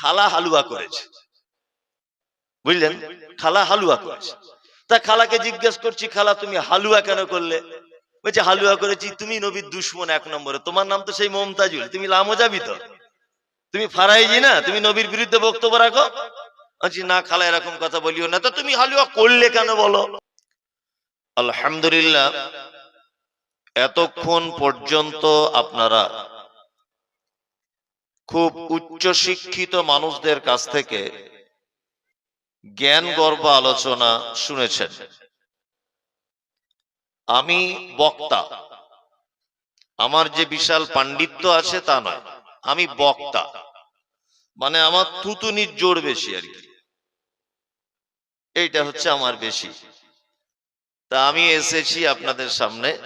খালা হালুয়া করেছে। বুঝলেন? খালা হালুয়া করেছে। তা খালাকে জিজ্ঞেস করছি, খালা, তুমি হালুয়া কেন করলে? বলছে, হালুয়া করেছি, তুমি নবীর দুশ্মন এক নম্বরে। তোমার নাম তো সেই মমতাজুল। তুমি লামো যাবি তো। তুমি ফারাইজি না? তুমি নবীর বিরুদ্ধে বক্তব্য রাখো? বলছি, না খালা, এরকম কথা বলিও না। তো তুমি হালুয়া করলে কেন বলো? আলহামদুলিল্লাহ, এতক্ষণ পর্যন্ত আপনারা খুব উচ্চ শিক্ষিত মানুষদের কাছ থেকে জ্ঞান গর্ব আলোচনা শুনেছেন। আমি বক্তা। আমার যে বিশাল পাণ্ডিত্য আছে তা নয়, আমি বক্তা। মানে আমার থুতুনির জোর বেশি আর কি। এইটা হচ্ছে আমার বেশি। তা আমি এসেছি আপনাদের সামনে।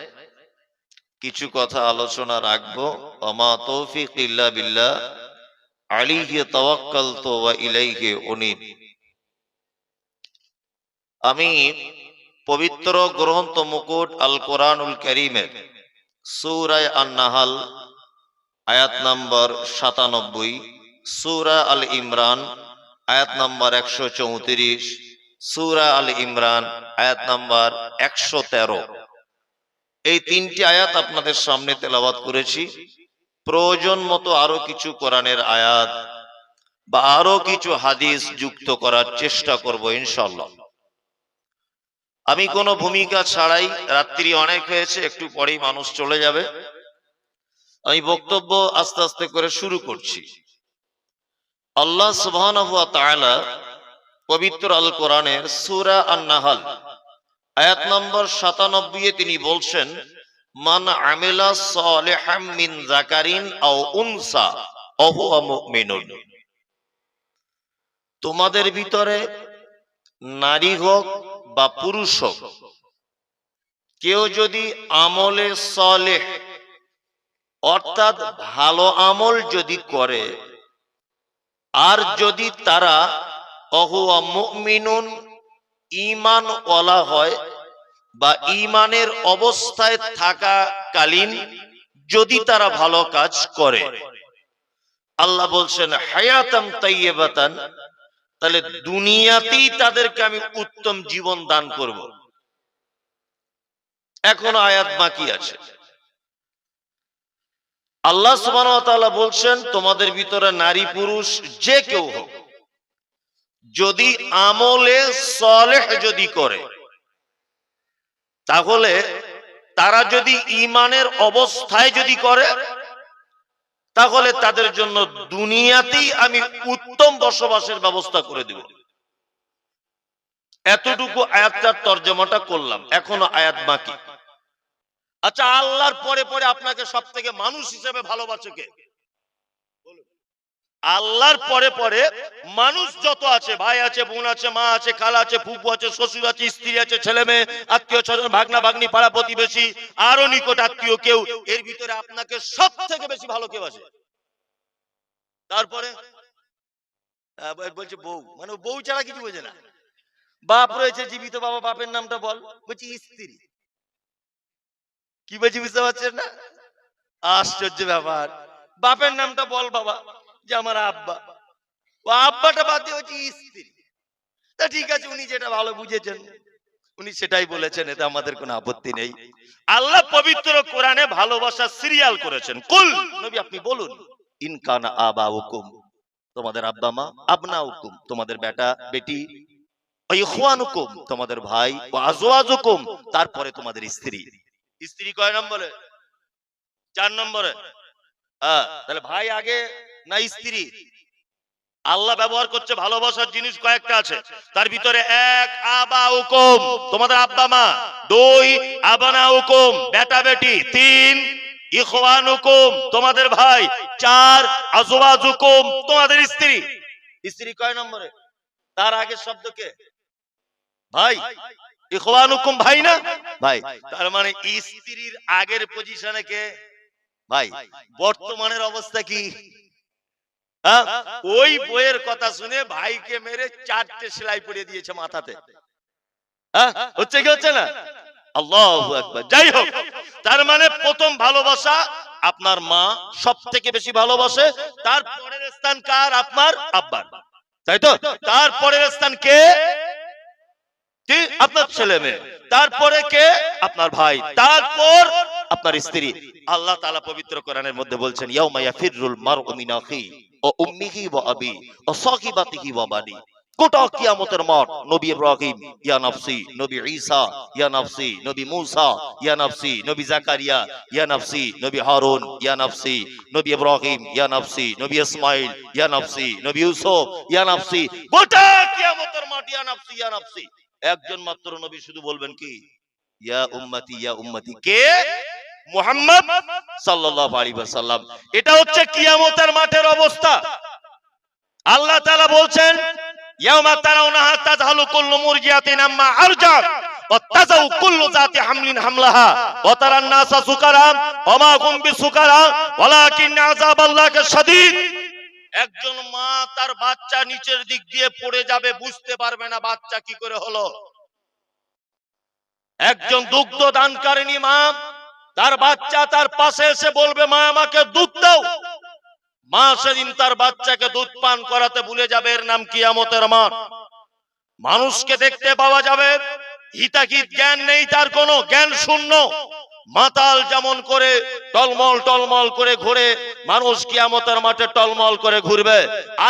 কিছু কথা আলোচনা রাখব। অমা তৌফিক ইল্লা বিল্লাহ। উনীব। আমি পবিত্র গ্রন্থ মুকুট আল কোরআনুল করিমের সূরায় আন-নাহাল, আয়াত নম্বর সাতানব্বই, সূরা আল ইমরান আয়াত নম্বর একশো চৌত্রিশ, সূরা আল ইমরান আয়াত নম্বর একশো তেরো। এই তিনটি আয়াত আপনাদের সামনে তেলাওয়াত করেছি। প্রয়োজন মতো আরও কিছু কোরআনের আয়াত বা আরও কিছু হাদিস যুক্ত করার চেষ্টা করব ইনশাল্লাহ আমি কোনো ভূমিকা ছাড়াই রাত্রি অনেক হয়েছে, একটু পরেই মানুষ চলে যাবে। আমি বক্তব্য আস্তে আস্তে করে শুরু করছি। আল্লাহ পবিত্র আল কোরআনের সূরা আন-নাহাল, আয়াত নম্বর 97 এ তিনি বলছেন মান মিন আও উনসা, অহুয়া মুমিনুন। তোমাদের ভিতরে নারী হোক বা পুরুষ হোক, কেউ যদি আমলে সলেহ, অর্থাৎ ভালো আমল যদি করে, আর যদি তারা অহুয়া মুমিনুন ইমান ওয়ালা হয় বা ইমানের অবস্থায় থাকাকালীন যদি তারা ভালো কাজ করে। আল্লাহ বলছেন হায়াতাম তাইয়েবাতান তাহলে দুনিয়াতেই তাদেরকে আমি উত্তম জীবন দান করব। এখনও আয়াত বাকি আছে। আল্লাহ সুবহানাহু বলছেন, তোমাদের ভিতরে নারী পুরুষ যে কেউ হোক, যদি আমলে সলেহ যদি করে তাহলে তারা যদি ইমানের অবস্থায় যদি করে, তাহলে তাদের জন্য দুনিয়াতেই আমি উত্তম বসবাসের ব্যবস্থা করে দেব। এতটুকু আয়াতটার তর্জমাটা করলাম, এখনও আয়াত বাকি। আচ্ছা আল্লাহর পরে পরে আপনাকে সব থেকে মানুষ হিসেবে ভালোবাসে কে? আল্লাহর পরে পরে মানুষ যত আছে, ভাই আছে, বোন আছে, মা আছে, খালা আছে, ফুপু আছে, শ্বশুর আছে, স্ত্রী আছে, ছেলে মেয়ে, আত্মীয় স্বজন, ভাগনা, ভাগ্নি, পাড়া প্রতিবেশী, আরও নিকট আত্মীয় কেউ, এর ভিতরে আপনাকে সব থেকে বেশি ভালো কেউ আছে? তারপরে? বলছে বউ। মানে বউ ছাড়া কিছু বোঝে না। বাপ রয়েছে, জীবিত বাবা, বাপের নামটা বল। বলছি স্ত্রী। কি বলছি বুঝতে পারছেন না? আশ্চর্য ব্যাপার। বাপের নামটা বল বাবা। যে আমার আব্বা। ও আব্বাটা বাদ হচ্ছে স্ত্রী। তা ঠিক আছে, উনি যেটা ভালো বুঝেছেন, উনি সেটাই বলেছেন, এতে আমাদের কোনো আপত্তি নেই। আল্লাহ পবিত্র কোরআনে ভালোবাসা সিরিয়াল করেছেন। কুল, নবী আপনি বলুন ইনকান আবা হুকুম তোমাদের আব্বা মা আপনা হুকুম তোমাদের বেটা, বেটি ইখওয়ানুকুম, তোমাদের ভাই আজওয়াজুকুম, তারপরে তোমাদের স্ত্রী। স্ত্রী কয় নম্বরে? চার নম্বরে? হ্যাঁ তাহলে ভাই আগে না স্ত্রী? আল্লাহ ব্যবহার করছে ভালোবাসার জিনিস কয়েকটা আছে। তার ভিতরে এক, আবা হুকুম তোমাদের আব্বা মা। দুই, আবানা হুকুম বেটা বেটি। তিন, ইখওয়ান হুকুম তোমাদের ভাই। চার, আজওয়াজ হুকুম তোমাদের স্ত্রী। স্ত্রী কয় নম্বরে? তার আগের শব্দ কে? ভাই। ইখওয়ান হুকুম ভাই না? ভাই। তার মানে স্ত্রীর আগের পজিশনে কে? ভাই। বর্তমানের অবস্থা কি? ওই বইয়ের কথা শুনে ভাইকে মেরে চারটে সেলাই পরিয়ে দিয়েছে মাথাতে? হচ্ছে কি হচ্ছে না? আল্লাহ যাই হোক, তার মানে প্রথম ভালোবাসা আপনার মা সব থেকে বেশি ভালোবাসে। তার পরের স্থান কার? আপনার আব্বার। তাই তো? তারপরের স্থান কে? আপনার ছেলে মেয়ে। তারপরে কে? আপনার ভাই। তারপর আপনার স্ত্রী। আল্লাহ তাআলা পবিত্র কোরআনের মধ্যে বলছেন একজন মাত্র নবী শুধু বলবেন কি? ইয়া উম্মতি ইয়া উম্মতি। কে? মুহাম্মদ সাল্লাল্লাহু আলাইহি ওয়াসাল্লাম এটা হচ্ছে কিয়ামতের মাঠের অবস্থা আল্লাহ তাআলা বলছেন ইয়াউমা তারাউনাহা তাযহালু কুল্লু মুরজিয়াতিন আম্মা আরজাত وتزو كل ذات حمل حملها وترى الناس سكارى وما هم بسكارى ولكن عذاب الله شديد একজন মা তার বাচ্চা নিচের দিক দিয়ে পড়ে যাবে বুঝতে পারবে না বাচ্চা কি করে হলো একজন দুগ্ধ দানকারিনী মা তার বাচ্চা তার পাশে এসে বলবে, মা, আমাকে দুধ দাও। মা সেদিন তার বাচ্চাকে দুধ পান করাতে ভুলে যাবে, এর নাম কিয়ামতের মাঠ। মানুষকে দেখতে পাওয়া যাবে, হিতাহিত জ্ঞান নেই, তার কোনো জ্ঞান শূন্য। মাতাল যেমন করে টলমল টলমল করে ঘুরে, মানুষ কিয়ামতের মাঠে টলমল করে ঘুরবে।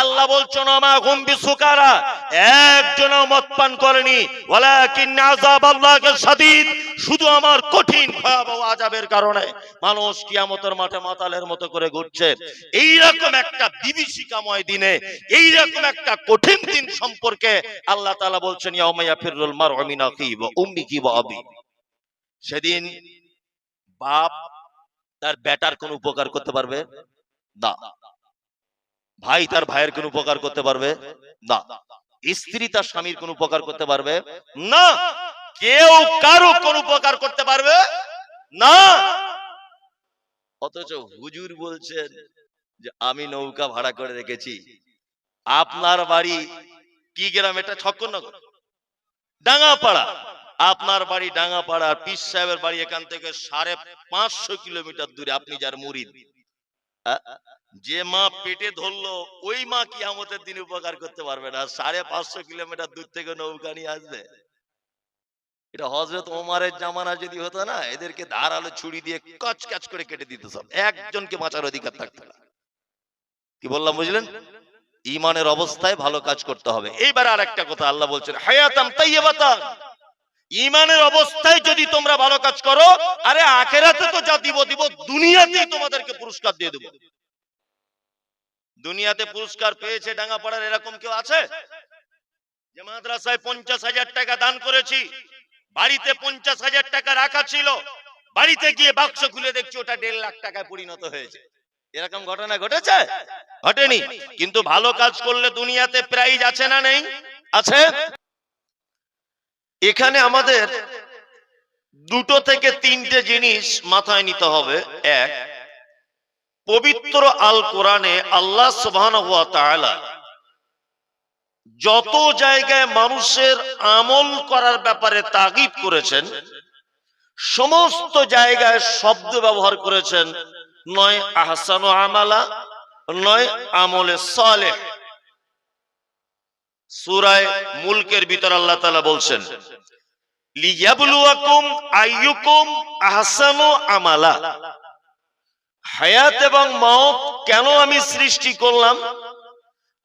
আল্লাহ বলছেন, আমা গুম্বি সুকারা একজনও মদ পান করেনি। শুধু আমার কঠিন আযাবের কারণে। মানুষ কিয়ামতের মাঠে মাতালের মতো করে ঘুরছে। এই রকম একটা বিভীষিকাময় দিনে এই রকম একটা কঠিন দিন সম্পর্কে আল্লাহ তাআলা বলছেন, ইয়াউমা ইয়াফিরুল মারউ মিন আখি ওয়া উম্মিহি ওয়া আবি সেদিন বাপ তার বেটার কোন উপকার করতে পারবে? না। ভাই তার ভাইয়ের কোন উপকার করতে পারবে? না। স্ত্রী তার স্বামীর কোন উপকার করতে পারবে? না। কেউ কারও কোন উপকার করতে পারবে? না। অথচ হুজুর বলছেন যে, আমি নৌকা ভাড়া করে রেখেছি। আপনার বাড়ি কি গ্রাম? এটা ছক্করনগর। ডাঙ্গাপাড়া। আপনার বাড়ি ডাঙ্গাপাড়া পিস সাহেবের বাড়ি এখান থেকে সাড়ে পাঁচশো কিলোমিটার দূরে, আপনি যার মুরিদ। যে মা পেটে ধরলো, ওই মা কি আমাদের দিন উপকার করতে পারবে না। সাড়ে পাঁচশো কিলোমিটার দূর থেকে নৌকা নিয়ে আসবে। এটা হজরত ওমারের জামানা যদি হতো না, এদেরকে ধারালো ছুরি দিয়ে কচ কাচ করে কেটে দিত সব। একজনকে বাঁচার অধিকার থাকতো না। কি বললাম, বুঝলেন? ইমানের অবস্থায় ভালো কাজ করতে হবে। এইবার আর একটা কথা আল্লাহ বলছেন হায়াতাম তাইয়াবাতান ইমানের অবস্থায় যদি তোমরা ভালো কাজ করো, আরে আখেরাতে তো যা দিব দিব দুনিয়াতেই তোমাদেরকে পুরস্কার দিয়ে দেবো। দুনিয়াতে পুরস্কার পেয়েছে ডাঙ্গাপাড়ার এরকম কেউ আছে? যে মাদ্রাসায় পঞ্চাশ হাজার টাকা দান করেছি, বাড়িতে পঞ্চাশ হাজার টাকা রাখা ছিল, বাড়িতে গিয়ে বাক্স খুলে দেখছি ওটা দেড় লাখ টাকায় পরিণত হয়েছে। এরকম ঘটনা ঘটেছে? ঘটেনি। কিন্তু ভালো কাজ করলে দুনিয়াতে প্রাইজ আছে না নেই? আছে? এখানে আমাদের দুটো থেকে তিনটে জিনিস মাথায় নিতে হবে। এক, পবিত্র আল কোরআনে আল্লাহ সুবহানাহু ওয়া তাআলা যত জায়গায় মানুষের আমল করার ব্যাপারে তাগিদ করেছেন, সমস্ত জায়গায় শব্দ ব্যবহার করেছেন, নয় আহসান আমালা, নয় আমলে সালেহ। সূরায় মুলকের ভিতর আল্লাহ তাআলা বলছেন লিয়াবলুয়াকুম আইয়ুকুম আহসানু আমালা। হায়াত এবং মওত কেন আমি সৃষ্টি করলাম?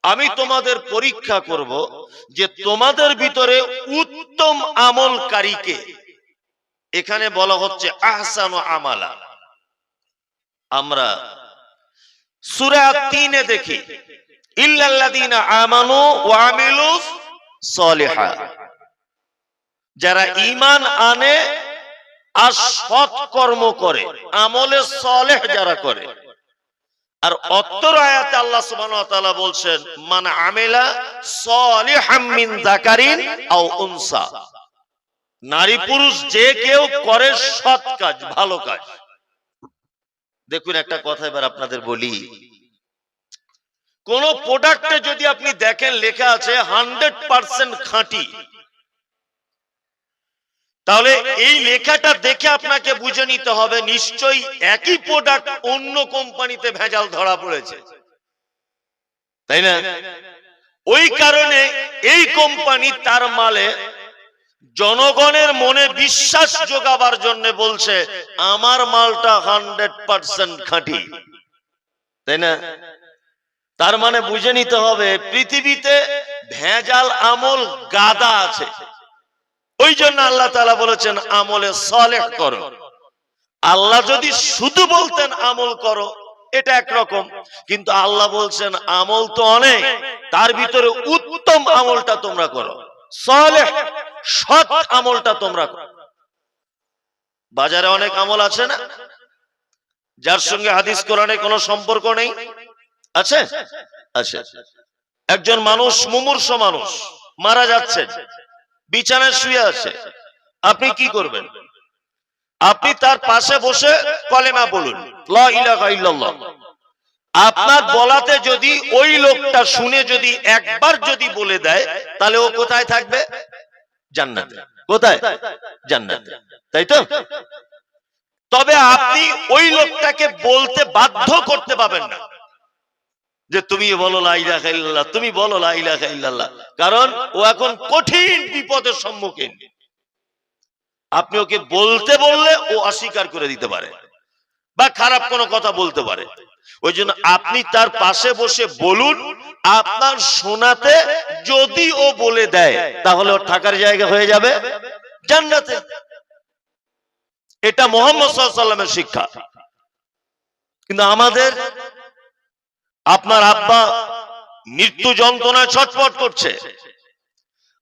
আমি তোমাদের পরীক্ষা করব যে তোমাদের ভিতরে উত্তম আমলকারীকে। এখানে বলা হচ্ছে আহসানু আমালা। আমরা সূরা তিনে দেখি, ইল্লাল্লাযীনা আমানু ওয়া আমিলুস সলিহাত যারা ঈমান আনে আর সৎ কর্ম করে আমলে সলেহ যারা করে। আর অত্তর আয়াতে আল্লাহ সুবহানাহু ওয়া তাআলা বলছেন মান আমিলা সলিহাম মিন যাকারিন আও উনসা। নারী পুরুষ যে কেউ করে সৎ কাজ ভালো কাজ। দেখুন একটা কথা এবার আপনাদের বলি। কোন প্রোডাক্টে যদি আপনি দেখেন লেখা আছে হান্ড্রেড পার্সেন্ট খাঁটি। তাহলে এই লেখাটা দেখে আপনাকে বুঝে নিতে হবে, নিশ্চয়ই একই প্রোডাক্ট অন্য কোম্পানিতে ভেজাল ধরা পড়েছে। তাই না? ওই কারণে এই কোম্পানি তার মালে জনগণের মনে বিশ্বাস যোগাবার জন্য বলছে, আমার মালটা হান্ড্রেড পার্সেন্ট খাঁটি। তাই না? তার মানে বুঝে নিতে হবে, পৃথিবীতে ভেজাল আমল গাদা আছে। ওই জন্য আল্লাহ তালা বলেছেন, আমলে সলেহ করো। আল্লাহ যদি শুধু বলতেন আমল করো, এটা একরকম। কিন্তু আল্লাহ বলছেন, আমল তো অনেক, তার ভিতরে উত্তম আমলটা তোমরা করো। সৎ আমলটা তোমরা করো। বাজারে অনেক আমল আছে না? যার সঙ্গে হাদিস কোরআনে কোনো সম্পর্ক নেই? আছে? আছে। একজন মানুষ, মুমূর্ষ মানুষ, মারা যাচ্ছে। বিছানায় শুয়ে আছে। আপনি কি করবেন? আপনি তার পাশে বসে কলেমা বলুন। আপনার বলাতে যদি ওই লোকটা শুনে যদি একবার যদি বলে দেয়, তাহলে ও কোথায় থাকবে? জান্নাতে। কোথায়? জান্নাতে। তাই তো? তবে আপনি ওই লোকটাকে বলতে বাধ্য করতে পাবেন না। যে তুমি বলো লাইলা তুমি বলো লাইলা কারণ ও এখন কঠিন বিপদের সম্মুখীন। আপনি ওকে বলতে বললে ও অস্বীকার করে দিতে পারে বা খারাপ কোনো কথা বলতে পারে। ওই জন্য আপনি তার পাশে বসে বলুন, আপনার শোনাতে যদি ও বলে দেয়, তাহলে ওর থাকার জায়গা হয়ে যাবে। জান্নাতে। এটা মোহাম্মদ সাল্লামের শিক্ষা। কিন্তু আমাদের আপনার আব্বা মৃত্যু যন্ত্রণায় ছটফট করছে।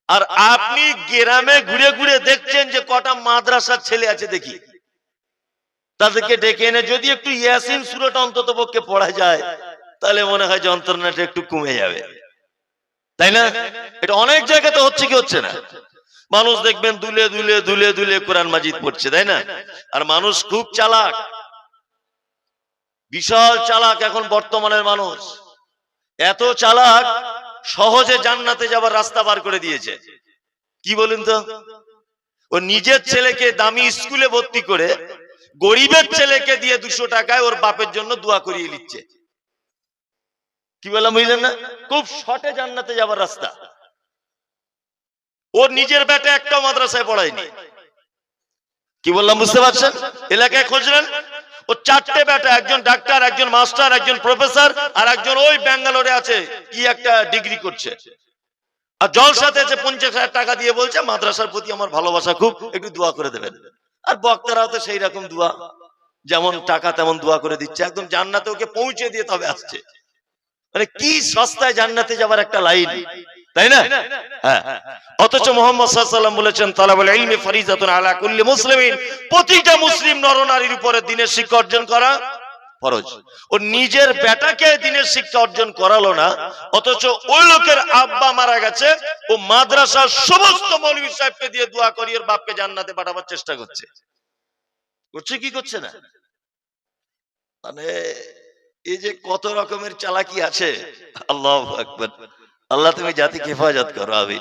আর আপনি গ্রামে ঘুরে ঘুরে দেখছেন যে কটা মাদ্রাসার ছেলে আছে দেখি। তাদেরকে ডেকে এনে যদি একটু ইয়াসিন সুরটা অন্তত পক্ষে পড়া যায়, তাহলে মনে হয় যন্ত্রণাটা একটু কমে যাবে। তাই না? এটা অনেক জায়গাতে হচ্ছে কি হচ্ছে না? মানুষ দেখবেন দুলে দুলে দুলে দুলে কোরআন মাজিদ পড়ছে, তাই না? আর মানুষ খুব চালাক। বিশাল চালাক এখন বর্তমানের মানুষ। এত চালাক সহজে জান্নাতে যাবার রাস্তা বার করে দিয়েছে। কি বলুন তো? ও নিজের ছেলেকে দামি স্কুলে ভর্তি করে গরিবের ছেলেকে দিয়ে দুশো টাকায় ওর বাপের জন্য দোয়া করিয়ে নিচ্ছে। কি বললাম, বুঝলেন না? খুব শর্টে জান্নাতে যাবার রাস্তা। ওর নিজের বেটা একটা মাদ্রাসায় পড়ায়নি। কি বললাম, বুঝতে পারছেন? এলাকায় খুঁজলেন ও চারটে বেটা, একজন ডাক্তার, একজন মাস্টার, একজন প্রফেসর, আর একজন ওই ব্যাঙ্গালোরে আছে কি একটা ডিগ্রি করছে। আর জলসাতে আছে পঞ্চাশ হাজার টাকা দিয়ে বলছে, মাদ্রাসার প্রতি আমার ভালোবাসা খুব, একটু দোয়া করে দেবেন। আর বক্তারাও তো সেই রকম দোয়া, যেমন টাকা তেমন দোয়া করে দিচ্ছে। একদম জান্নাতে ওকে পৌঁছে দিয়ে তবে আসছে। মানে কি সস্তায় জান্নাতে যাবার একটা লাইন। তাই না? হ্যাঁ। অথচ মোহাম্মদ সাল্লাম বলেছেন, তালাবুল ইলমি ফরিজাতুন আলা কুল্লি মুসলিমিন। প্রতিটা মুসলিম নরনারীর উপরে দিনের শিক্ষা অর্জন করা ফরজ। ও নিজের বেটাকে দিনের শিক্ষা অর্জন করালো না, অথচ ওই লোকের আব্বা মারা গেছে, ও মাদ্রাসার সমস্ত মৌলভী সাহেবকে দিয়ে দোয়া করি, ওর বাপকে জান্নাতে পাঠাবার চেষ্টা করছে। করছে কি করছে না? মানে এই যে কত রকমের চালাকি আছে, আল্লাহ আকবার। আল্লাহ তুমি জাতিকে হেফাজত করো আমি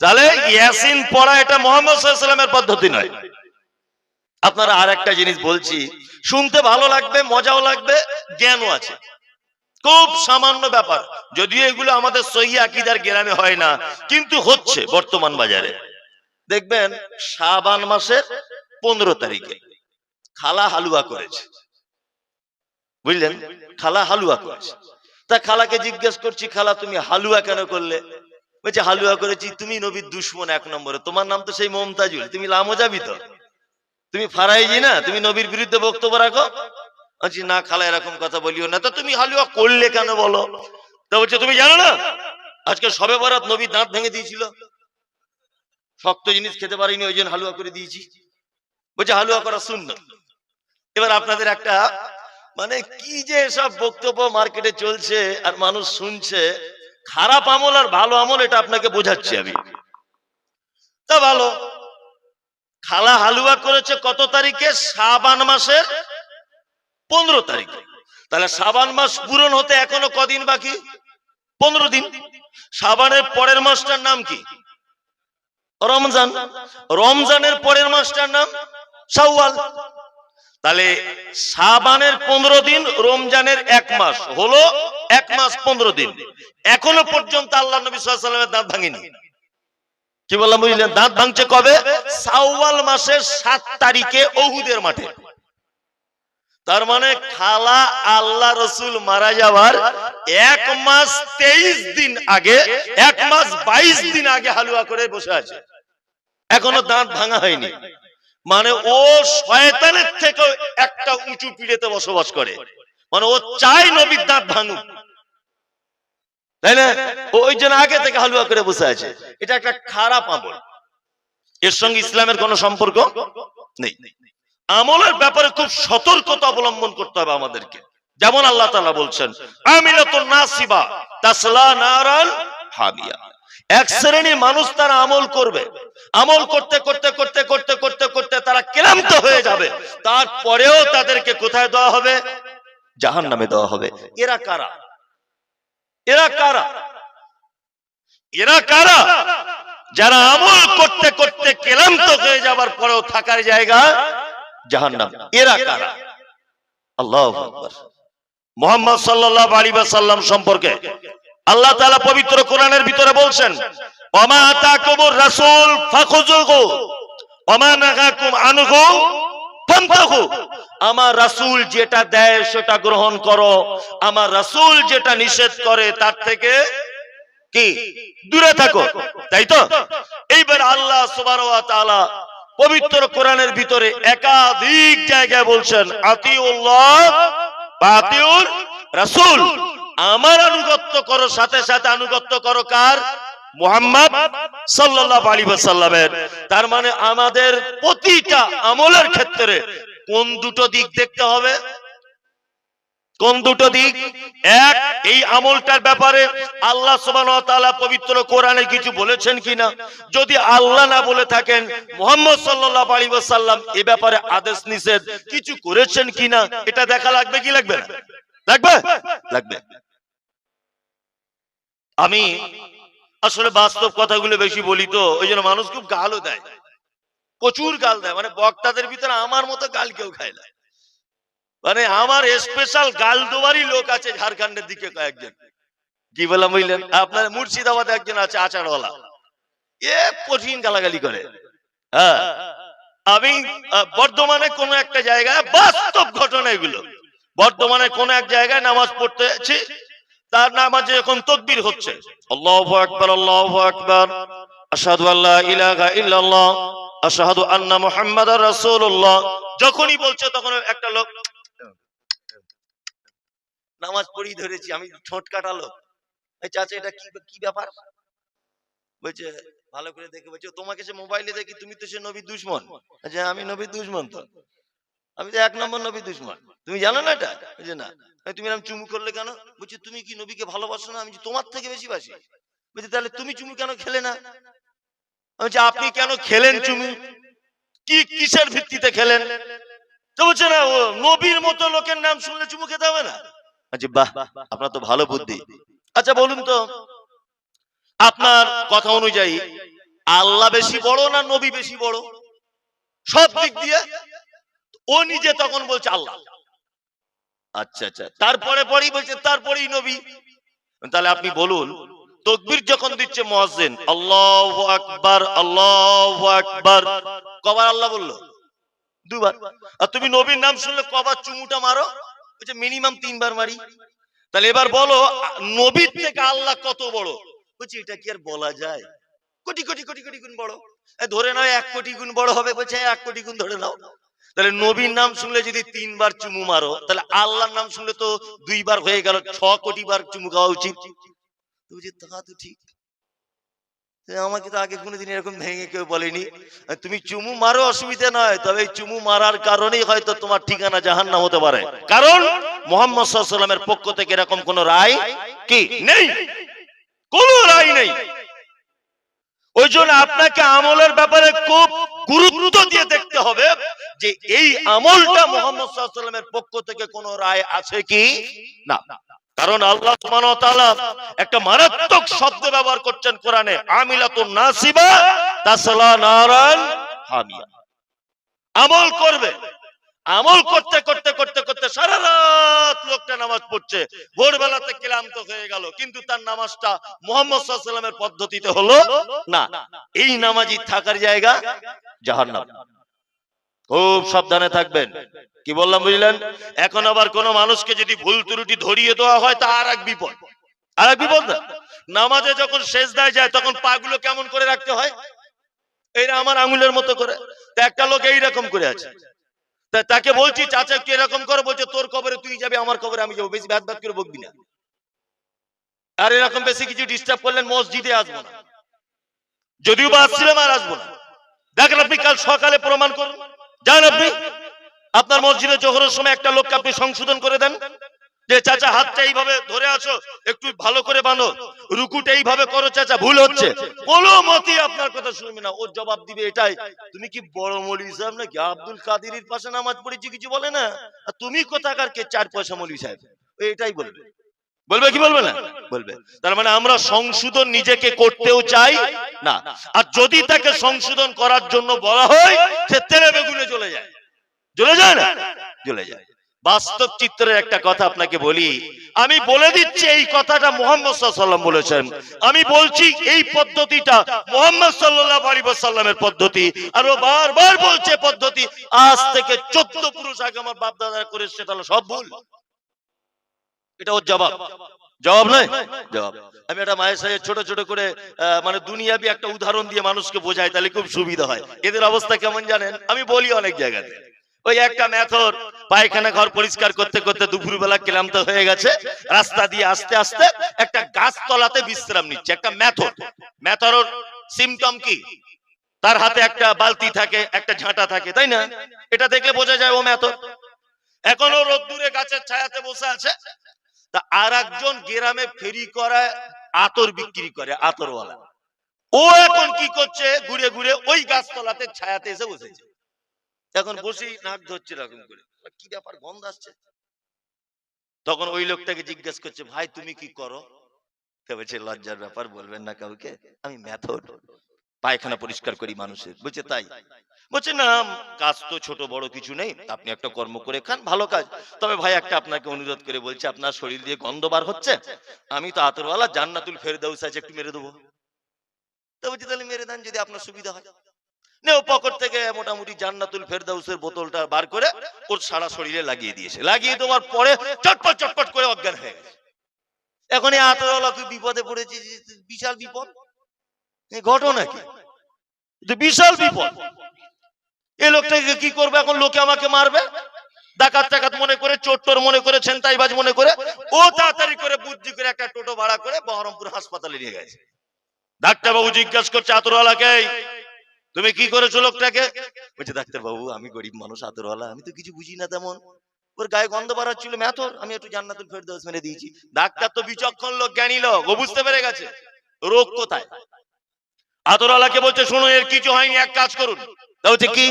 তাহলে ইয়াসিন পড়া এটা মোহাম্মদ সাল্লামের পদ্ধতি নয়। আপনারা আর একটা জিনিস বলছি, শুনতে ভালো লাগবে, মজাও লাগবে, জ্ঞানও আছে। খুব সামান্য ব্যাপার, যদিও এগুলো আমাদের সহি আকিদার গ্রামে হয় না, কিন্তু হচ্ছে বর্তমান বাজারে। দেখবেন, শাবান মাসের পনেরো তারিখে খালা হালুয়া করেছে। বুঝলেন? খালা হালুয়া করেছে। তা খালাকে জিজ্ঞেস করছি, খালা, তুমি হালুয়া কেন করলে? বলছে, হালুয়া করেছি, তুমি নবীর দুশ্মন এক নম্বরে। তোমার নাম তো সেই মমতাজুল। তুমি লামো যাবি তো? তুমি ফারাইজি না? তুমি নবীর বিরুদ্ধে বক্তব্য রাখো? বলছি, না খালা, এরকম কথা বলিও না। তো তুমি হালুয়া করলে কেন বলো? তা বলছে, তুমি জানো না? আজকে সবে বরাত নবীর দাঁত ভেঙে দিয়েছিল। শক্ত জিনিস খেতে পারিনি, ওই জন্য হালুয়া করে দিয়েছি। বলছে, হালুয়া করা শূন্য এবার আপনাদের একটা মানে কি যে সব বক্তব্য মার্কেটে চলছে আর মানুষ শুনছে, খারাপ আমল আর ভালো আমল এটা আপনাকে বোঝাচ্ছি আমি। তা ভালো, খালা হালুয়া করেছে কত তারিখে? সাবান মাসের পনেরো তারিখে। তাহলে সাবান মাস পূরণ হতে এখনও কদিন বাকি? পনেরো দিন। সাবানের পরের মাসটার নাম কি? রমজান। রমজানের পরের মাসটার নাম শাওয়াল। তাহলে সাবানের পনেরো দিন, রমজানের এক মাস হলো এক মাস পনেরো দিন। এখনও পর্যন্ত আল্লাহ নবী সাল্লামের দাঁত ভাঙেনি। কি বললাম বুঝলেন? দাঁত ভাঙছে কবে? সাওয়াল মাসের সাত তারিখে অহুদের মাঠে। তার মানে খালা আল্লাহ রসুল মারা যাওয়ার এক মাস তেইশ দিন আগে, এক মাস বাইশ দিন আগে হালুয়া করে বসে আছে। এখনও দাঁত ভাঙা হয়নি। মানে ও শয়তানের থেকেও একটা উঁচু পিড়েতে বসবাস করে। মানে ও চাই নবীর দাঁত ভাঙুক। তাই না? ওই জন্য আগে থেকে হালুয়া করে বসে আছে। এটা একটা খারাপ আমল। এর সঙ্গে ইসলামের কোনো সম্পর্ক নেই। আমলের ব্যাপারে খুব সতর্কতা অবলম্বন করতে হবে আমাদেরকে। যেমন আল্লাহ তাআলা বলছেন আমিলাতুন নাসিবা তাসলা নারান হামিয়া এক শ্রেণির মানুষ তারা আমল করবে। আমল করতে করতে করতে করতে করতে করতে তারা ক্লান্ত হয়ে যাবে। তারপরেও তাদেরকে কোথায় দেওয়া হবে? জাহান নামে দেওয়া হবে। এরা কারা? এরা কারা? এরা কারা? যারা আমল করতে করতে ক্লান্ত হয়ে যাবার পরেও থাকার জায়গা জাহান্নাম। এরা কারা? আল্লাহ মোহাম্মদ সাল্লাহ আলী সাল্লাম সম্পর্কে আল্লাহ তাআলা পবিত্র কোরআনের ভিতরে বলছেন আমার রাসূল যেটা দেয় সেটা গ্রহণ করো। আমার রাসূল যেটা নিষেধ করে তার থেকে কি? দূরে থাকো। তাই তো? এইবার আল্লাহ সুবহানাহু তাআলা পবিত্র কোরআনের ভিতরে একাধিক জায়গায় বলছেন, আতিউল্লাহ, বা রাসূল। আমার আনুগত্য করো, সাথে সাথে আনুগত্য করো কার? মুহাম্মদ সাল্লাল্লাহু আলাইহি ওয়াসাল্লামের। তার মানে আমাদের প্রতিটা আমলের ক্ষেত্রে কোন দুটো দিক দেখতে হবে? কোন দুটো দিক? এক, এই আমলটার ব্যাপারে আল্লাহ তাআলা পবিত্র কোরআনে কিছু বলেছেন কিনা? যদি আল্লাহ না বলে থাকেন, মুহাম্মদ সাল্লাল্লাহু আলাইহি ওয়াসাল্লাম এই ব্যাপারে আদেশ নিষেধ কিছু করেছেন কিনা? এটা দেখা লাগবে কি লাগবে লাগবে? লাগবে। আমি আসলে বাস্তব কথাগুলো বেশি বলি তো, ওই জন্য মানুষ খুব গালও দেয়। প্রচুর গাল দেয় মানে বক্তাদের ভিতরে আমার মতো গাল কেউ খায় না। মানে আমার স্পেশাল গাল দোয়ারই লোক আছে ঝাড়খণ্ডের দিকে কয়েকজন। কি বললাম বুঝলেন? আপনার মুর্শিদাবাদে একজন আছে আচারওয়ালা। এ কঠিন গালাগালি করে। হ্যাঁ। আমি বর্ধমানে কোন একটা জায়গায় বাস্তব ঘটনা এগুলো। বর্ধমানে কোন এক জায়গায় নামাজ পড়তে আছি তার নামাজে এখন তকবির হচ্ছে। ইল্লাল্লাহ আন্না রাসূলুল্লাহ। যখনই বলছে তখন একটা লোক, নামাজ পড়ি ধরেছি, আমি ঠোঁট এই চাচা, এটা কি কি ব্যাপার? বলছে, ভালো করে দেখে বলছে, তোমাকে সে মোবাইলে দেখি, তুমি তো সে নবী দুশ্মন। আচ্ছা আমি নবী দুশ্মন তো। আমি তো এক নম্বর নবী দুশ্মন। তুমি জানো না এটা? বলছে না। তুমি এরকম চুমু করলে কেন? বলছি, তুমি কি নবীকে ভালোবাসো না? আমি তোমার থেকে বেশি বাসি। বলছি, তাহলে তুমি চুমু কেন খেলে না? আমি আপনি কেন খেলেন চুমু? কি কিসের ভিত্তিতে খেলেন? আচ্ছা বাহ, আপনার তো ভালো বুদ্ধি। আচ্ছা বলুন তো, আপনার কথা অনুযায়ী আল্লাহ বেশি বড় না নবী বেশি বড়? সব দিক দিয়ে ও নিজে তখন বলছে আল্লাহ। আচ্ছা আচ্ছা। তারপরে পরেই বলছে, তারপরেই নবী। তাহলে আপনি বলুন, তকবীর যখন দিচ্ছে মুয়াজ্জিন, আল্লাহু আকবার আল্লাহু আকবার, কবার আল্লাহ বলল? দুবার। আর তুমি নবীর নাম শুনলে কবার চুমুটা মারো? বলছে, মিনিমাম তিনবার মারি। তাহলে এবার বলো, নবীর থেকে আল্লাহ কত বড়? বলছি, এটা কি আর বলা যায়? কোটি কোটি কোটি কোটি গুণ বড়। ধরে নাও, এক কোটি গুণ বড় হবে, বলছে, এক কোটি গুণ ধরে নাও। তাহলে নবীর নাম শুনলে যদি তিনবার চুমু মারো, তাহলে আল্লাহর নাম শুনলে তো দুইবার হয়ে গেল, ছ কোটি বার চুমু খাওয়া উচিত। তা তো ঠিক। আমাকে তো আগে কোনোদিন এরকম ভেঙে কেউ বলেনি। তুমি চুমু মারো অসুবিধা নয়, তবে চুমু মারার কারণেই হয়তো তোমার ঠিকানা জাহান্নাম হতে পারে। কারণ মোহাম্মদ সাল্লামের পক্ষ থেকে এরকম কোন রায় কি নেই? কোন রায় নেই। ওই জন্য আপনাকে আমলের ব্যাপারে খুব গুরুত্ব দিয়ে দেখতে হবে যে এই আমলটা মোহাম্মদ সাল্লামের পক্ষ থেকে কোন রায় আছে কি? না। কারণ আল্লাহ একটা মারাত্মক শব্দ ব্যবহার করছেন কোরআনে, আমিলাতুন নাসিবা তাসলা হামিয়া। আমল করবে। আমল করতে করতে করতে করতে সারা রাত লোকটা নামাজ পড়ছে। ভোরবেলাতে ক্লান্ত হয়ে গেল, কিন্তু তার নামাজটা মোহাম্মদ পদ্ধতিতে হলো না। এই নামাজি থাকার জায়গা জাহান্নাম। খুব সাবধানে থাকবেন। কি বললাম বুঝলেন? এখন আবার কোন মানুষকে যদি ভুল ত্রুটি ধরিয়ে দেওয়া হয় তা আর এক বিপদ। আর এক বিপদ না। নামাজে যখন শেষ দেয় যায় তখন পাগুলো কেমন করে রাখতে হয়? এইরা আমার আঙুলের মতো করে। তা একটা লোক এইরকম করে আছে। তা তাকে বলছি চাচা কি এরকম করে। বলছে তোর কবরে তুই যাবি আমার কবরে আমি যাব। বেশি ব্যাদ ব্যাদ করে বকবি না। আর এরকম বেশি কিছু ডিস্টার্ব করলেন মসজিদে আসব না। যদিও বা আসছিলাম আর আসব না। দেখেন আপনি কাল সকালে প্রমাণ করুন। যান আপনি? আপনার মসজিদে জোহরের সময় একটা লোককে আপনি সংশোধন করে দেন যে, চাচা, হাতটা এইভাবে ধরে আছো, একটু ভালো করে বানো রুকুটা এইভাবে করো, চাচা, ভুল হচ্ছে। কোনো মতে আপনার কথা শুনবে না। ওর জবাব দিবে এটাই। তুমি কি বড় মৌলী সাহেব নাকি? আব্দুল কাদিরের পাশে নামাজ পড়েছি, কিছু বলে না? আর তুমি কোথাকার কে? চার পয়সা মৌলী সাহেব। এটাই বলবে। বলবে কি বলবে না? বলবে। তার মানে আমরা সংশোধন নিজেকে করতেও চাই? না। আর যদি তাকে সংশোধন করার জন্য বলা হয়, সে তেলে বেগুনে চলে যায়। চলে যায় না? চলে যায়। বাস্তব চিত্রের একটা কথা আপনাকে বলি। আমি বলে দিচ্ছি এই কথাটা মোহাম্মদ সাল্লাম বলেছেন। আমি বলছি এই পদ্ধতিটা মোহাম্মদ সাল্লাহ আলী সাল্লামের পদ্ধতি। আর ও বারবার বলছে পদ্ধতি। আজ থেকে চোদ্দ পুরুষ আগে আমার বাপ দাদা করে তাহলে সব ভুল। এটা ওর জবাব। জবাব নয়? জবাব। আমি একটা মায়ের সাথে ছোট ছোট করে মানে দুনিয়াবি একটা উদাহরণ দিয়ে মানুষকে বোঝাই, তাহলে খুব সুবিধা হয়। এদের অবস্থা কেমন জানেন? আমি বলি অনেক জায়গাতে। ওই একটা মেথর, পায়খানা ঘর পরিষ্কার করতে করতে দুপুরবেলা ক্লান্ত হয়ে গেছে, রাস্তা দিয়ে আস্তে আস্তে একটা গাছ তলাতে বিশ্রাম নিচ্ছে, একটা মেথর। মেথর সিমটম কি? তার হাতে একটা বালতি থাকে, একটা ঝাঁটা থাকে, তাই না? এটা দেখলে বোঝা যায় ও মেথর। এখনও রোদ্দুরে গাছের ছায়াতে বসে আছে। আর একজন গ্রামে ফেরি করায় আতর বিক্রি করে, আতরওয়ালা। ও এখন কি করছে? ঘুরে ঘুরে ওই গাছতলাতে ছায়াতে এসে বসেছে। এখন বসেই নাক ধরছে এরকম করে। কি ব্যাপার? গন্ধ আসছে। তখন ওই লোকটাকে জিজ্ঞেস করছে, ভাই, তুমি কি করো? লজ্জার ব্যাপার, বলবেন না কাউকে। আমি মেথড পায়খানা পরিষ্কার করি মানুষের বলছে তাই? বলছে, না, কাজ তো ছোট, বড় কিছু নেই, আপনি একটা কর্ম করে খান, ভালো কাজ। তবে ভাই একটা আপনাকে অনুরোধ করে বলছি, আপনার শরীর দিয়ে গন্ধ বার হচ্ছে? আমি তো আতরওয়ালা, জান্নাতুল ফেরদাউস আছে, একটু মেরে দেবো। বলছি, তাহলে মেরে দেন যদি আপনার সুবিধা হয়। নে ও পকেট থেকে মোটামুটি জান্নাতুল ফেরদাউসের বোতলটা বার করে ওর সারা শরীরে লাগিয়ে দিয়েছে। লাগিয়ে দেওয়ার পরে চটপট চটপট করে অজ্ঞান হয়ে গেছে। এখন এই আতরওয়ালা খুব বিপদে পড়েছে বিশাল বিপদ। ঘটনা কি? বিশাল বিপদ। এই লোকটাকে কি করবে এখন? লোকে আমাকে মারবে? ডাকাত টাকাত মনে করে চোট্টর মনে করে, ছেনতাইবাজ মনে করে, ও তাড়াতাড়ি করে, বুদ্ধি করে একটা টোটো ভাড়া করে বহরমপুর হাসপাতালে নিয়ে গেছে। ডাক্তার বাবু জিজ্ঞাসা করছে, আতরওয়ালাকে, তুমি কি করেছ লোকটাকে? বলছে ডাক্তার বাবু আমি গরিব মানুষ, আতরওয়ালা, আমি তো কিছু বুঝি না তেমন। ওর গায়ে গন্ধ বাড়াচ্ছিল মেথর আমি একটু জান্নাতুল ফেরদৌস মেরে দিয়েছি। ডাক্তার তো বিচক্ষণ লোক, জ্ঞানী লোক, ও বুঝতে পেরে গেছে। রোগ কোথায়? আতরওয়ালাকে বলছে, শোনো, এর কিছু হয়নি, এক কাজ করুন। বলছে, কি?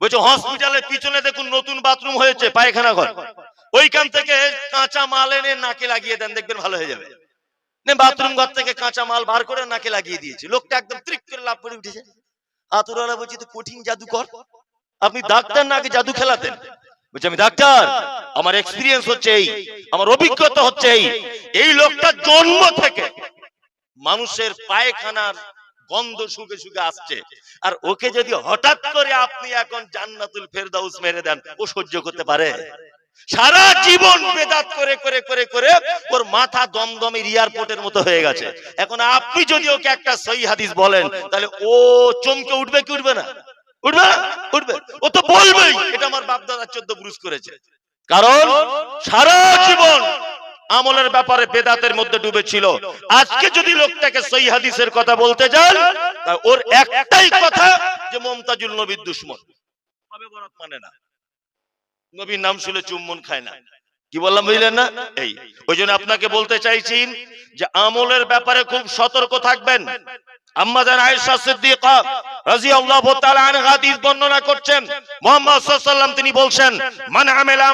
বলছে, হসপিটালের পিছনে দেখুন, নতুন বাথরুম হয়েছে, পায়খানা ঘর। ওইখান থেকে কাঁচা মাল এনে নাকে লাগিয়ে দেন, দেখবেন ভালো হয়ে যাবে। বাথরুম ঘর থেকে কাঁচা মাল বার করে নাকে লাগিয়ে দিয়েছে। লোকটা একদম ত্রিক করে লাভ করে উঠেছে। আতরওয়ালা বলছে, তো কঠিন জাদুকর আপনি ডাক্তার না আগে জাদু খেলাতেন? বলছে, আমি ডাক্তার। আমার এক্সপিরিয়েন্স হচ্ছে এই। আমার অভিজ্ঞতা হচ্ছে এই। এই লোকটা জন্ম থেকে মানুষের পায়খানার গন্ধ শুকে শুকে আসছে। আর ওকে যদি হঠাৎ করে আপনি এখন জান্নাতুল ফেরদাউস মেরে দেন ও সহ্য করতে পারে। সারা জীবন বেদাত করে করে করে করে ওর মাথা দমদমের এয়ারপোর্টের মতো হয়ে গেছে। এখন আপনি যদি ওকে একটা সহি হাদিস বলেন তাহলে ও চমকে উঠবে কি উঠবে না? উঠবে? উঠবে? ও তো বলবেই। এটা আমার বাপ দাদা চোদ্দ পুরুষ করেছে। কারণ সারা জীবন আমলের ব্যাপারে বেদাতের মধ্যে ডুবেছিল। আজকে যদি লোকটাকে সই হাদিসের কথা বলতে যান ওর একটাই কথা যে মমতাজুল নবীর দুশ্মন। মানে না? নবীর নাম শুনে চুম্বন খায় না। কি বললাম বুঝলেন না? এই ওই জন্য আপনাকে বলতে চাইছি যে আমলের ব্যাপারে খুব সতর্ক থাকবেন। বর্ণনা করছেন। তিনি বলছেন আমিলা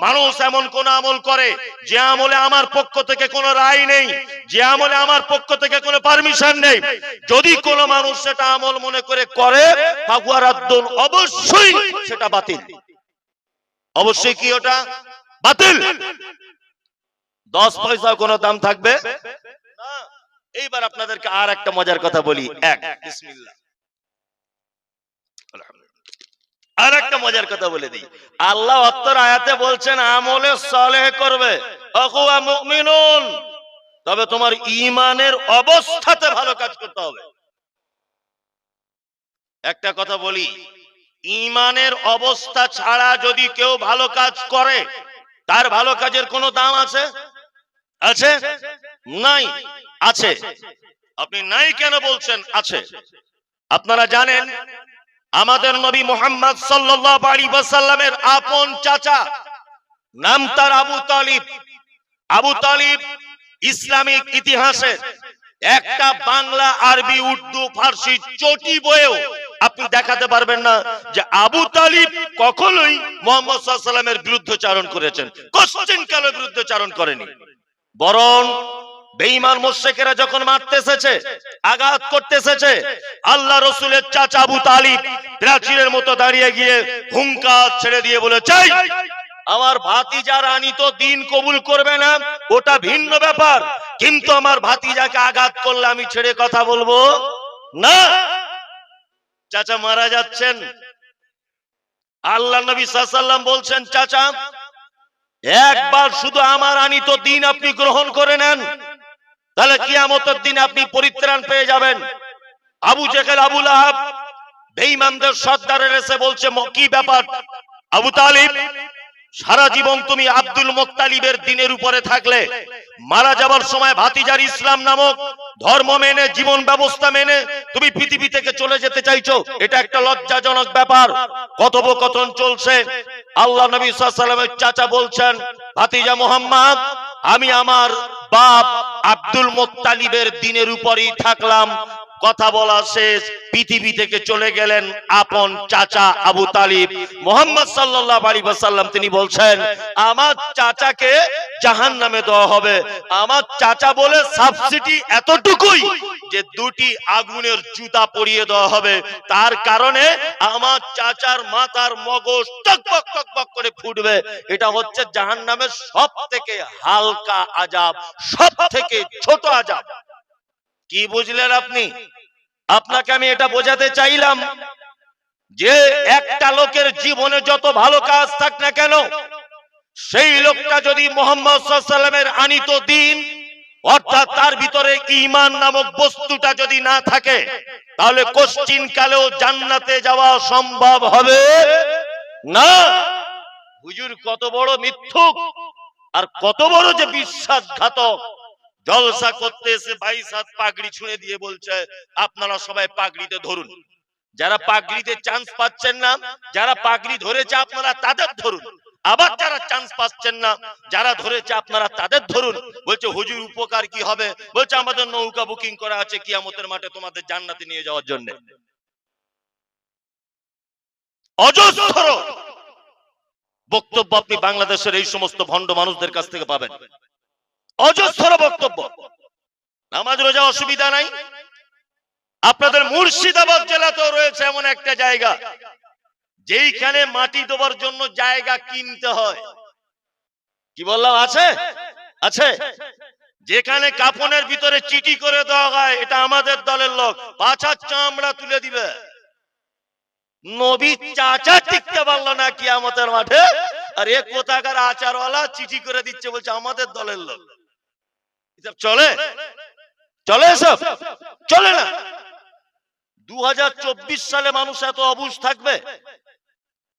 মানুষ এমন কোন আমল করে যে আমলে আমার পক্ষ থেকে কোনো রায় নেই, যে আমলে আমার পক্ষ থেকে কোনো পারমিশন নেই। যদি কোনো মানুষ সেটা আমল মনে করে করে, ফাহুয়া রাদ্দুন অবশ্যই সেটা বাতিল। অবশ্যই কি ওটা? বাতিল। দশ পয়সা কোনো দাম থাকবে। এইবার আপনাদেরকে আর একটা মজার কথা বলি এক। বিসমিল্লাহ। আর একটা মজার কথা বলে দিই। আল্লাহ অত্তর আয়াতে বলছেন আমলে সালেহ করবে অকুয়া মুমিনুন। তবে তোমার ইমানের অবস্থাতে ভালো কাজ করতে হবে। একটা কথা বলি ইমানের অবস্থা ছাড়া যদি কেউ ভালো কাজ করে তার ভালো কাজের কোনো দাম আছে? আছে? নাই। আছে। আপনি নাই কেন বলছেন? আছে। আপনারা জানেন, আমাদের নবী মোহাম্মদ সাল্লাল্লাহু আপন চাচা, নাম তার Abu Talib. Abu Talib Islamic ইতিহাসে একটা বাংলা, আরবি, উর্দু, ফার্সি চটি বইয়েও আপনি দেখাতে পারবেন না যে আবু তালিব কখনোই মোহাম্মদ সাল্লামের বিরুদ্ধচারণ করেছেন। কোশ্চেন কালের বিরুদ্ধচারণ করেনি? বরং বেঈমান মোশেকেরা যখন মারতে এসেছে, আঘাত করতে এসেছে, আল্লাহ রসুলের চাচা আবু তালিব প্রাচীরের মতো দাঁড়িয়ে গিয়ে হুঙ্কার ছেড়ে দিয়ে বলে চাই আমার ভাতিজা রানী তো দিন কবুল করবে না, ওটা ভিন্ন ব্যাপার, কিন্তু আমার ভাতিজাকে আঘাত করলে আমি ছেড়ে কথা বলব না। চাচা মারা যাচ্ছেন। আল্লাহ নবী সাল্লাম বলছেন, চাচা, একবার শুধু আমার আনিত দিন আপনি গ্রহণ করে নেন তাহলে কিয়ামতের দিন আপনি পরিত্রাণ পেয়ে যাবেন। আবু জেকেল আবুল আহাব বেঈমানদের সর্দারের এসে বলছে কি ব্যাপার? আবু তালিব সারা জীবন তুমি আব্দুল মোত্তালিবের দিনের উপরে থাকলে, মারা যাবার সময় ভাতিজার ইসলাম নামক ধর্ম মেনে, জীবন ব্যবস্থা মেনে তুমি পৃথিবী থেকে চলে যেতে চাইছো, এটা একটা লজ্জাজনক ব্যাপার। কথোপকথন চলছে। আল্লাহ নবী সাল্লামের চাচা বলছেন, ভাতিজা মোহাম্মদ, আমি আমার বাপ আব্দুল মোত্তালিবের দিনের উপরই থাকলাম কথা বলা শেষ। পৃথিবী থেকে চলে গেলেন আপন চাচা আবু তালিব। মোহাম্মদ সাল্লাল্লাহু আলাইহি ওয়াসাল্লাম তিনি বলছেন, আমার চাচাকে জাহান্নামে দেওয়া হবে। আমার চাচা বলে সাবসিডি এতটুকুই যে দুটি আগুনের জুতা পরিয়ে দেওয়া হবে। তার কারণে আমার চাচার মাথার মগজ টকবক টকবক করে ফুটবে। এটা হচ্ছে জাহান্নামের সব থেকে হালকা আজাব সব থেকে ছোট আজাব। কি বুঝলেন আপনি? আপনাকে আমি এটা বোঝাতে চাইলাম যে একটা লোকের জীবনে যত ভালো কাজ থাক না কেন, সেই লোকটা যদি মোহাম্মদ সাল্লামের আনিত দিন, অর্থাৎ তার ভিতরে ইমান নামক বস্তুটা যদি না থাকে, তাহলে কোশ্চিন কালেও জান্নাতে যাওয়া সম্ভব হবে না? হুজুর, কত বড় মিথ্যুক আর কত বড় যে বিশ্বাসঘাতক। জলসা করতে এসে বাইশ হাত পাগড়ি ছুঁড়ে দিয়ে বলছে, আপনারা সবাই পাগড়িতে ধরুন। যারা পাগড়িতে চান্স পাচ্ছেন না, যারা পাগড়ি ধরেছে আপনারা তাদের ধরুন। আবার যারা চান্স পাচ্ছেন না, যারা ধরেছে আপনারা তাদের ধরুন। বলছে, হুজুর, উপকার কি হবে? বলছে, আমাদের নৌকা বুকিং করা আছে কিয়ামতের মাঠে তোমাদের জান্নাতে নিয়ে যাওয়ার জন্য। অজস্র বক্তব্য আপনি বাংলাদেশের এই সমস্ত ভণ্ড মানুষদের কাছ থেকে পাবেন। অজস্র বক্তব্য। নামাজ, রোজা, অসুবিধা নাই। আপনাদের মুর্শিদাবাদ জেলাতেও রয়েছে এমন একটা জায়গা, যেইখানে মাটি দেবার জন্য জায়গা কিনতে হয়। কি বললাম? আছে? আছে। যেখানে কাপনের ভিতরে চিঠি করে দেওয়া হয়, এটা আমাদের দলের লোক। পাছার চামড়া তুলে দিবে। নবী চাচা টিকতে পারল না কি আমাদের মাঠে, আর এ কোথাকার আচারওয়ালা চিঠি করে দিচ্ছে বলছে, আমাদের দলের লোক। এসব চলে? চলে এসব? চলে না। দু হাজার চব্বিশ সালে মানুষ এত অবুজ থাকবে?